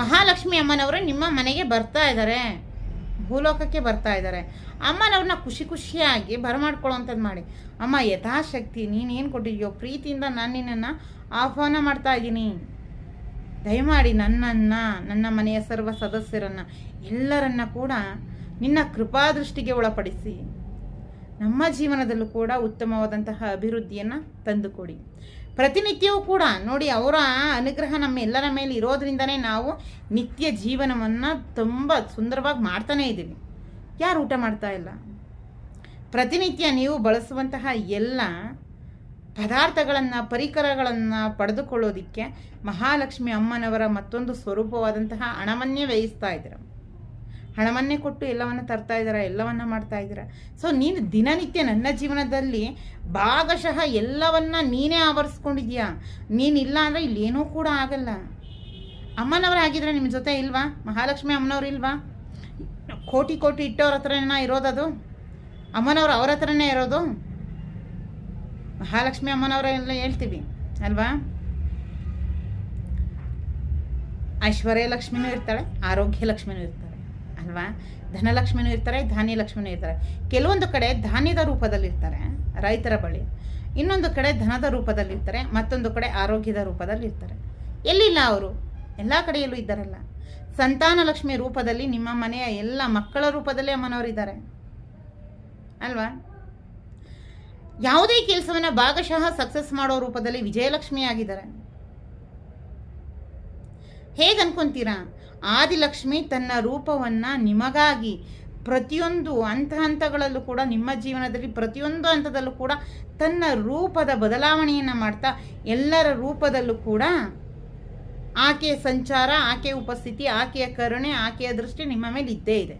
ಮಹಾಲಕ್ಷ್ಮಿ ಅಮ್ಮನವರು ನಿಮ್ಮ ಮನೆಗೆ ಬರ್ತಾ ಇದ್ದಾರೆ ಭೂಲೋಕಕ್ಕೆ ಬರ್ತಾ ಇದ್ದಾರೆ ಅಮ್ಮನವ್ರನ್ನ ಖುಷಿ ಖುಷಿಯಾಗಿ ಬರಮಾಡ್ಕೊಳ್ಳೋವಂಥದ್ದು ಮಾಡಿ. ಅಮ್ಮ, ಯಥಾಶಕ್ತಿ, ನೀನೇನು ಕೊಟ್ಟಿದ್ಯೋ, ಪ್ರೀತಿಯಿಂದ ನಾನು ನಿನ್ನನ್ನು ಆಹ್ವಾನ ಮಾಡ್ತಾ ಇದ್ದೀನಿ. ದಯಮಾಡಿ ನನ್ನನ್ನು, ನನ್ನ ಮನೆಯ ಸರ್ವ ಸದಸ್ಯರನ್ನು, ಎಲ್ಲರನ್ನ ಕೂಡ ನಿನ್ನ ಕೃಪಾದೃಷ್ಟಿಗೆ ಒಳಪಡಿಸಿ. ನಮ್ಮ ಜೀವನದಲ್ಲೂ ಕೂಡ ಉತ್ತಮವಾದಂತಹ ಅಭಿವೃದ್ಧಿಯನ್ನು ತಂದುಕೊಡಿ. ಪ್ರತಿನಿತ್ಯವೂ ಕೂಡ ನೋಡಿ ಅವರ ಅನುಗ್ರಹ ನಮ್ಮ ಎಲ್ಲರ ಮೇಲೆ ಇರೋದ್ರಿಂದನೇ ನಾವು ನಿತ್ಯ ಜೀವನವನ್ನು ತುಂಬ ಸುಂದರವಾಗಿ ಮಾಡ್ತಾನೇ ಇದ್ದೀವಿ. ಯಾರು ಊಟ ಮಾಡ್ತಾ ಇಲ್ಲ? ಪ್ರತಿನಿತ್ಯ ನೀವು ಬಳಸುವಂತಹ ಎಲ್ಲ ಪದಾರ್ಥಗಳನ್ನು, ಪರಿಕರಗಳನ್ನು ಪಡೆದುಕೊಳ್ಳೋದಕ್ಕೆ ಮಹಾಲಕ್ಷ್ಮಿ ಅಮ್ಮನವರ ಮತ್ತೊಂದು ಸ್ವರೂಪವಾದಂತಹ ಹಣವನ್ನೇ ವ್ಯಯಿಸ್ತಾ ಇದ್ದೀರ? ಹಣವನ್ನೇ ಕೊಟ್ಟು ಎಲ್ಲವನ್ನ ತರ್ತಾ ಇದ್ದೀರಾ ಎಲ್ಲವನ್ನ ಮಾಡ್ತಾ ಇದ್ದೀರಾ ಸೊ ನೀನು ದಿನನಿತ್ಯ ನನ್ನ ಜೀವನದಲ್ಲಿ ಭಾಗಶಃ ಎಲ್ಲವನ್ನ ನೀನೇ ಆವರಿಸ್ಕೊಂಡಿದ್ಯಾ? ನೀನಿಲ್ಲ ಅಂದರೆ ಇಲ್ಲೇನೂ ಕೂಡ ಆಗಲ್ಲ. ಅಮ್ಮನವ್ರು ಆಗಿದ್ರೆ ನಿಮ್ಮ ಜೊತೆ ಇಲ್ವಾ? ಮಹಾಲಕ್ಷ್ಮಿ ಅಮ್ಮನವ್ರು ಇಲ್ವಾ? ಕೋಟಿ ಕೋಟಿ ಇಟ್ಟವ್ರ ಹತ್ರನೇ ಇರೋದದು? ಅಮ್ಮನವ್ರು ಅವ್ರ ಹತ್ರನೇ ಇರೋದು? ಮಹಾಲಕ್ಷ್ಮಿ ಅಮ್ಮನವರೆಲ್ಲ ಹೇಳ್ತೀವಿ, ಅಲ್ವಾ? ಐಶ್ವರ್ಯ ಲಕ್ಷ್ಮಿನೂ ಇರ್ತಾಳೆ, ಆರೋಗ್ಯ ಲಕ್ಷ್ಮಿನೂ ಇರ್ತಾಳೆ. ಅಲ್ವಾ? ಧನಲಕ್ಷ್ಮಿನೂ ಇರ್ತಾರೆ ಧಾನ್ಯ ಲಕ್ಷ್ಮಿನೂ ಇರ್ತಾರೆ. ಕೆಲವೊಂದು ಕಡೆ ಧಾನ್ಯದ ರೂಪದಲ್ಲಿರ್ತಾರೆ ರೈತರ ಬಳಿ. ಇನ್ನೊಂದು ಕಡೆ ಧನದ ರೂಪದಲ್ಲಿರ್ತಾರೆ, ಮತ್ತೊಂದು ಕಡೆ ಆರೋಗ್ಯದ ರೂಪದಲ್ಲಿರ್ತಾರೆ. ಎಲ್ಲಿಲ್ಲ ಅವರು? ಎಲ್ಲ ಕಡೆಯಲ್ಲೂ ಇದ್ದಾರಲ್ಲ. ಸಂತಾನ ಲಕ್ಷ್ಮಿ ರೂಪದಲ್ಲಿ ನಿಮ್ಮ ಮನೆಯ ಎಲ್ಲ ಮಕ್ಕಳ ರೂಪದಲ್ಲಿ ಅಮ್ಮನವರಿದ್ದಾರೆ. ಅಲ್ವಾ? ಯಾವುದೇ ಕೆಲಸವನ್ನು ಭಾಗಶಃ ಸಕ್ಸಸ್ ಮಾಡೋ ರೂಪದಲ್ಲಿ ವಿಜಯಲಕ್ಷ್ಮಿ ಆಗಿದ್ದಾರೆ ಹೇಗೆ ಅನ್ಕೊಂತೀರಾ ಆದಿಲಕ್ಷ್ಮಿ ತನ್ನ ರೂಪವನ್ನ ನಿಮಗಾಗಿ ಪ್ರತಿಯೊಂದು ಹಂತ ಹಂತಗಳಲ್ಲೂ ಕೂಡ, ನಿಮ್ಮ ಜೀವನದಲ್ಲಿ ಪ್ರತಿಯೊಂದು ಹಂತದಲ್ಲೂ ಕೂಡ ತನ್ನ ರೂಪದ ಬದಲಾವಣೆಯನ್ನು ಮಾಡ್ತಾ, ಎಲ್ಲರ ರೂಪದಲ್ಲೂ ಕೂಡ ಆಕೆಯ ಸಂಚಾರ ಆಕೆಯ ಉಪಸ್ಥಿತಿ, ಆಕೆಯ ಕರುಣೆ, ಆಕೆಯ ದೃಷ್ಟಿ ನಿಮ್ಮ ಮೇಲೆ ಇದ್ದೇ ಇದೆ.